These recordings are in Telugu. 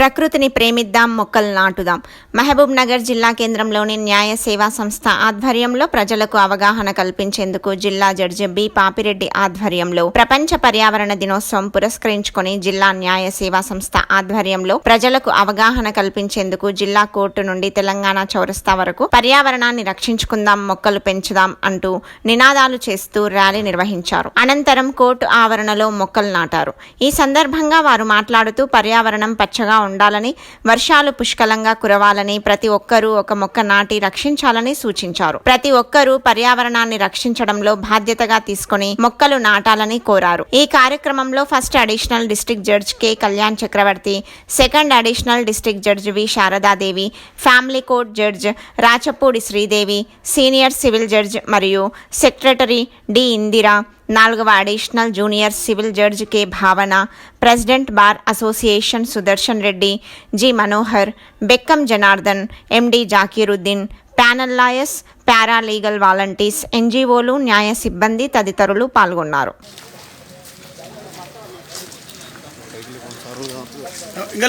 ప్రకృతిని ప్రేమిద్దాం మొక్కలు నాటుదాం. మహబూబ్ నగర్ జిల్లా కేంద్రంలోని న్యాయ సేవా సంస్థ ఆధ్వర్యంలో ప్రజలకు అవగాహన కల్పించేందుకు జిల్లా జడ్జి బి. పాపిరెడ్డి ఆధ్వర్యంలో ప్రపంచ పర్యావరణ దినోత్సవం పురస్కరించుకొని జిల్లా న్యాయ సేవా సంస్థ ఆధ్వర్యంలో ప్రజలకు అవగాహన కల్పించేందుకు జిల్లా కోర్టు నుండి తెలంగాణ చౌరస్తా వరకు పర్యావరణాన్ని రక్షించుకుందాం మొక్కలు పెంచుదాం అంటూ నినాదాలు చేస్తూ ర్యాలీ నిర్వహించారు. అనంతరం కోర్టు ఆవరణలో మొక్కలు నాటారు. ఈ సందర్భంగా వారు మాట్లాడుతూ పర్యావరణం పచ్చగా ఉండాలని వర్షాలు పుష్కలంగా కురవాలని ప్రతి ఒక్కరూ ఒక మొక్క నాటి రక్షించాలని సూచించారు. ప్రతి ఒక్కరూ పర్యావరణాన్ని రక్షించడంలో బాధ్యతగా తీసుకొని మొక్కలు నాటాలని కోరారు. ఈ కార్యక్రమంలో first additional district judge K. Kalyan Chakravarthi second additional district judge V. Sharadadevi family court judge Rachapudi Sridevi senior civil judge మరియు సెక్రటరీ డి. ఇందిరా నాలుగవ additional junior civil judge K Bhavana president bar association Sudarshan Reddy G Manohar Bekkam Janardhan MD Zakiruddin panel lawyers paralegal volunteers ఎన్జీఓలు న్యాయ సిబ్బంది తదితరులు పాల్గొన్నారు. ఇంకా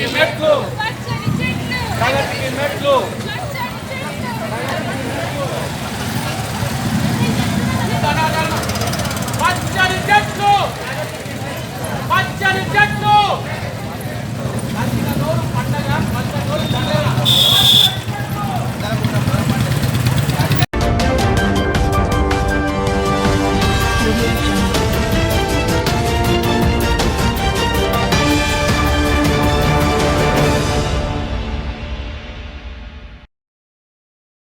ప్రగతికి మెట్లు ప్రగతికి మెట్లు